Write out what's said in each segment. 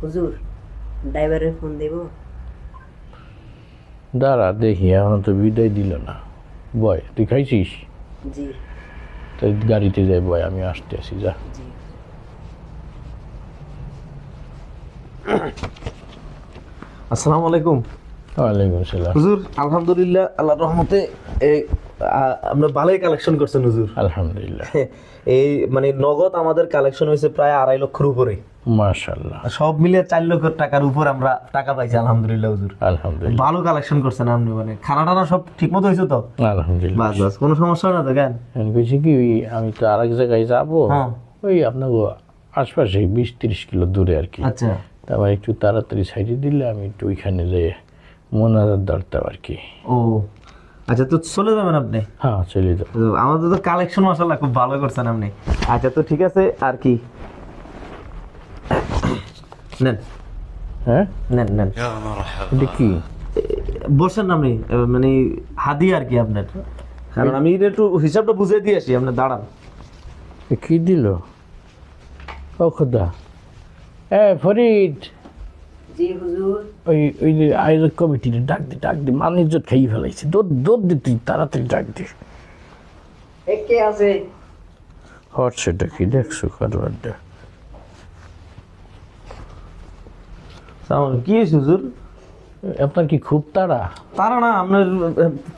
হুজুর ড্রাইভারের ফোন দেব? দাঁড়া দেখি আমার তো বিদায় দিল না। বয় তুই খাইছিস? জি। তাই গাড়িতে যাই বয় আমি আসতে আসি যা। জি। আসসালামু আলাইকুম। হুজুর আলহামদুলিল্লাহ আল্লাহর রহমতে আমরা ভালোই কালেকশন করছেন হুজুর। আলহামদুলিল্লাহ। এই মানে নগদ আমাদের কালেকশন হয়েছে প্রায় আড়াই লক্ষের উপরে। সব মিলিয়ে চার লক্ষ টাকার উপর আমরা টাকা পাইছি আলহামদুলিল্লাহ হুজুর। আলহামদুলিল্লাহ। ভালো কালেকশন করছেন আপনি মানে খানা টানা সব ঠিক মতো হয়েছে তো? আলহামদুলিল্লাহ। বাস বাস কোনো সমস্যা হয় না তো কইছি কি আমি তো আরেক জায়গায় যাব হ্যাঁ। ওই আপনার আশপাশে বিশ তিরিশ কিলো দূরে আর কি। আচ্ছা। তারপর একটু তাড়াতাড়ি সাইডে দিলে আমি একটু ওইখানে যে মোনাজাত ধরতাম আর কি ও আচ্ছা তো চলে যাবেন আপনি? হ্যাঁ চলে যাও তো আমাদের তো কালেকশন মাসাল্লাহ খুব ভালো করছেন আপনি। আচ্ছা তো ঠিক আছে আর কি? নেন। হ্যাঁ? নেন নেন। কি? বসেন না আপনি মানে হাদি আর কি আপনার। কারণ আমি একটু হিসাবটা বুঝে দিয়ে আসি আপনি দাঁড়ান। কি দিল? ও খোদা। এ ফরিদ ওই ওই যে কমিটির ডাক দি ডাক দি মান ইজ্জত খাইয়ে ফেলাইছে। দৌড় দৌড় দি তুই তাড়াতাড়ি ডাক দি। কে আছে? হোয়াটসঅ্যাপটা কি দেখছ কারবারটা কি হয়েছে হুজুর? আপনার কি খুব তাড়া? তারা না আপনার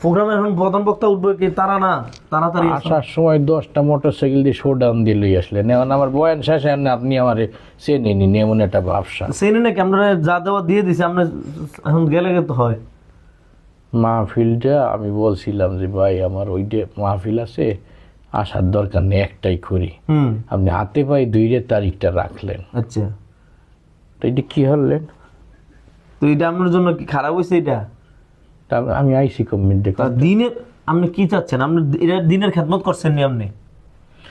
প্রোগ্রামে এখন প্রধান বক্তা উঠবে কি তারা না? তাড়াতাড়ি আসার সময় দশটা মোটর সাইকেল দিয়ে শো ডাউন দিয়ে লই আসলেন। এখন আমার বয়ান শেষে আপনি আমার চেনেনি এমন একটা ব্যবসা। সেই নাকি? আপনারা যা দেওয়া দিয়ে দিছে আপনার এখন গেলে তো হয়। মাহফিলটা আমি বলছিলাম যে ভাই আমার ওইটা মাহফিল আছে আসার দরকার নেই একটাই করি। আপনি হাতে পায়ে দুইটা তারিখটা রাখলেন। আচ্ছা। তো এটা কি হলেন? তো এটা আপনার জন্য কি খারাপ হয়েছে এটা? আমি আইসি কমিটি তা আপনি কি চাচ্ছেন? আপনি এটা দিনের খেদমত করছেন নি আপনি?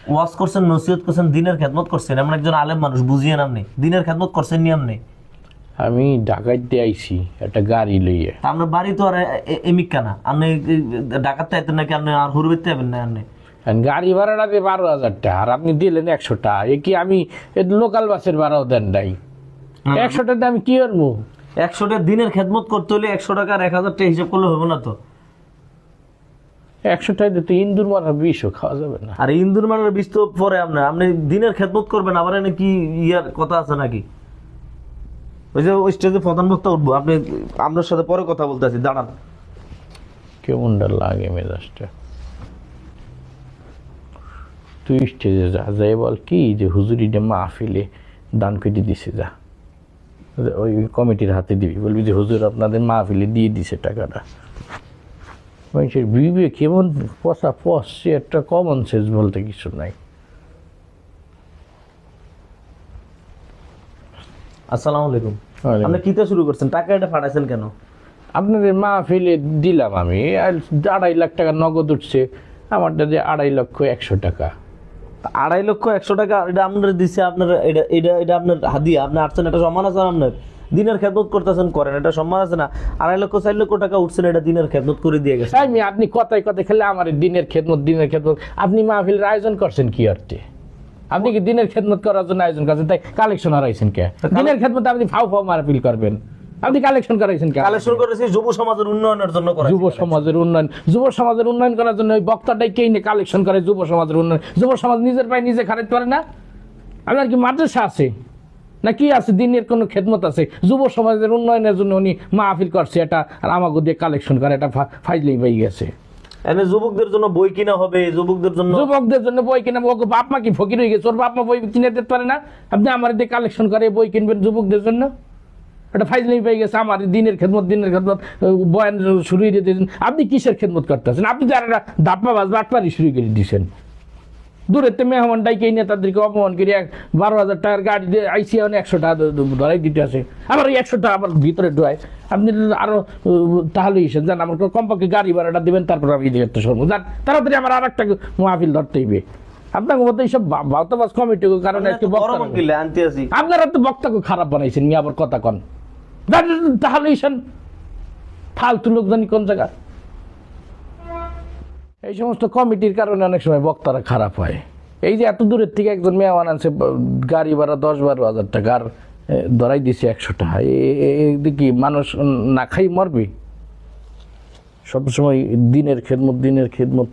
ওয়াজ করছেন নসিহত করছেন দিনের খেদমত করছেন। এমন একজন আলেম মানুষ বুঝিয়েন আপনি। দিনের খেদমত করছেন নি আপনি? আমি ঢাকাইতে আইছি একটা গাড়ি লইয়ে। আপনার বাড়ি তো আর এ- এ- না। আপনি ডাকাতে আইতেন নাকি আপনি আর হুরবেতে যাবেন না আপনি? গাড়ি ভাড়াটা দিয়ে বারো হাজার টাকা আর আপনি দিলেন একশো টাকা এ কি আমি লোকাল বাসের ভাড়াও দেন নাই। একশো টাকা আমি কি করব? একশোটা দিনের খেদমত করতে হলে একশো টাকা আর এক হাজার টাকা হিসাব করলে হবে না তো। একশো টাকা তো ইন্দুর মারা বিষও খাওয়া যাবে না। আর ইন্দুর মানের বিষ তো পরে আপনার আপনি দিনের খেদমত করবেন আবার এনে কি ইয়ার কথা আছে নাকি? ওই যে ওই স্টেজে প্রধান বক্তা উঠবো আপনি আপনার সাথে পরে কথা বলতে আছি দাঁড়ান। কেমনটা লাগে মেজাজটা? তুই স্টেজে যা যাই বল কি যে হুজুরিটা মাহফিলে দান কেটে দিছে যা। ওই কমিটির হাতে দিবি। বলবি যে হুজুর আপনাদের মাহফিলে দিয়ে দিছে টাকাটা। মানুষের বিবে কেমন পচা পচছে একটা কমন সেন্স বলতে কিছু নাই। আসসালামু আলাইকুম। আপনি কিতে শুরু করছেন? টাকা এটা পাঠাইছেন কেন? আপনাদের মাহফিলে দিলাম আমি। আড়াই লাখ টাকা নগদ উঠছে। আমারটা যে আড়াই লক্ষ একশো টাকা। আড়াই লক্ষ একশো টাকা এটা আপনার দিছে আপনার এটা এটা এটা আপনার হাদিয়া আপনি আসছেন এটা সম্মান আছে আপনার? দিনের খেদমত করতেছেন করেন এটা সম্মান আছে না? আড়াই লক্ষ চার লক্ষ টাকা উঠছেন এটা দিনের খেদমত করে দিয়ে গেছে আমি আপনি কথায় কথায় খেলে আমার দিনের খেদমত দিনের খেদমত। আপনি মাহফিলের আয়োজন করছেন কি অর্থে? আপনি কি দিনের খেদমত করার জন্য আয়োজন করছেন? তাই কালেকশন হারাইছেন কে? দিনের খেদমত আপনি ফাউ ফাউ মারপিল করবেন। আপনি কালেকশন করাইছেন কালেকশন করেছি যুব সমাজের উন্নয়নের জন্য যুব সমাজের উন্নয়ন যুব সমাজের উন্নয়ন করার জন্য ওই বক্তাটাই কে কালেকশন করে যুব সমাজের উন্নয়ন? যুব সমাজ নিজের পায়ে নিজে খারাপ করে না? আপনার কি মাদ্রাসা আছে? না কি আছে? দিনের কোনো খেদমত আছে? যুব সমাজের উন্নয়নের জন্য উনি মাহফিল করছে এটা আর আমাকে দিয়ে কালেকশন করে এটা ফাইজলেই পাই গেছে। এনে যুবকদের জন্য বই কিনা হবে? যুবকদের জন্য যুবকদের জন্য বই কিনা ওকে বাপ মা কি ফকির হয়ে গেছে? ওর বাপ মা বই কিনে দিতে পারে না? আপনি আমার দিয়ে কালেকশন করে বই কিনবেন যুবকদের জন্য? এটা ফাইজলি পেয়ে গেছে আমার দিনের খেদমত দিনের খেদমত বয়ান শুরু করে দিয়েছেন। আপনি কিসের খেদমত করতেছেন? আপনি তো আর একটা দাপ্পা বাজ বাটপারি শুরু করে দিয়েছেন। দূরের তো মেহমান ডাইকে নিয়ে তাদেরকে অপমান করে এক বারো হাজার টাকার গাড়ি দিয়ে আইসি এখন একশো টাকা ধরাই দিতে আসে। আবার ওই একশো টাকা আবার ভিতরে ঢোয় আপনি আরও আহ, তাহলে এসেন যান আমার কমপক্ষে গাড়ি ভাড়াটা দেবেন তারপর আমি একটা সরবো। যান তাড়াতাড়ি আমার আর একটা মাহফিল ধরতে হইবে। আপনার মতো এইসব ভাতবাজ কমিটি কারণে বক্তা আপনারা তো বক্তাকে খারাপ বানাইছেন মি আবার কথা কন। যান, তাহলে এসেন ফালতু লোক জানি কোন জায়গা? এই সমস্ত কমিটির কারণে অনেক সময় বক্তারা খারাপ হয়। এই যে এত দূরের থেকে একজন মেহমান আনছে গাড়ি ভাড়া দশ বারো হাজার টাকা আর ধরাই দিছে একশো টাকা। এদিকে মানুষ না খাই মরবে? সবসময় দিনের খেদমত দিনের খেদমত।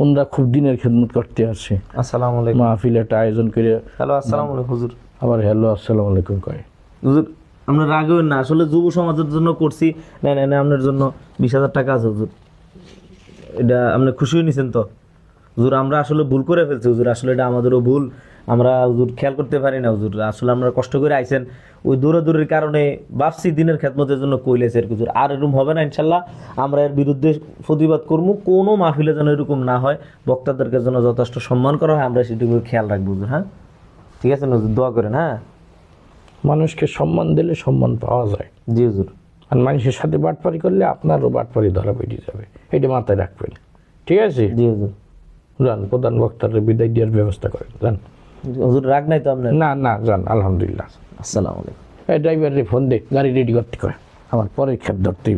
ওনরা খুব দিনের খেদমত করতে আসে আসসালামু আলাইকুম। মাহফিল একটা আয়োজন করে হ্যালো আসসালামু আলাইকুম হুজুর। আবার হ্যালো আসসালামু আলাইকুম কয়। হুজুর আমরা রাগবেন না, আসলে যুব সমাজের জন্য করছি। না না আপনার জন্য বিশ হাজার টাকা আছে, হুজুর। এটা আপনি খুশি হয়ে নিছেন তো? হুজুর, আমরা আসলে ভুল করে ফেলছি, হুজুর। আসলে এটা আমাদেরও ভুল। আমরা, হুজুর, খেয়াল করতে পারি না, হুজুর। আসলে আমরা কষ্ট করে আইছেন। ওই দৌড়াদৌড়ির কারণে ভাবছি দিনের খেদমতের জন্য কইলেছে আর হুজুর। আর এরকম হবে না, ইনশাল্লাহ। আমরা এর বিরুদ্ধে প্রতিবাদ করব, কোনো মাহফিলে যেন এরকম না হয়। বক্তাদেরকে যেন যথেষ্ট সম্মান করা হয়, আমরা সেটুকু খেয়াল রাখব, হুজুর হ্যাঁ? ঠিক আছে হুজুর? দোয়া করেন হ্যাঁ? মানুষকে সম্মান দিলে সম্মান পাওয়া যায়। জি হুজুর। আর মানুষের সাথে বাটপারি করলে আপনারও বাটপারি ধরা বেরিয়ে যাবে। এটা মাথায় রাখবেন। ঠিক আছে? জি হুজুর। যান প্রধান বক্তার বিদায় দেওয়ার ব্যবস্থা করেন। যান। হুজুর রাগ নাই তো আপনার? না না যান আলহামদুলিল্লাহ। আসসালামু আলাইকুম। এই ড্রাইভারের ফোন দে গাড়ি রেডি করতে কয়। আমার পরীক্ষার ধরতে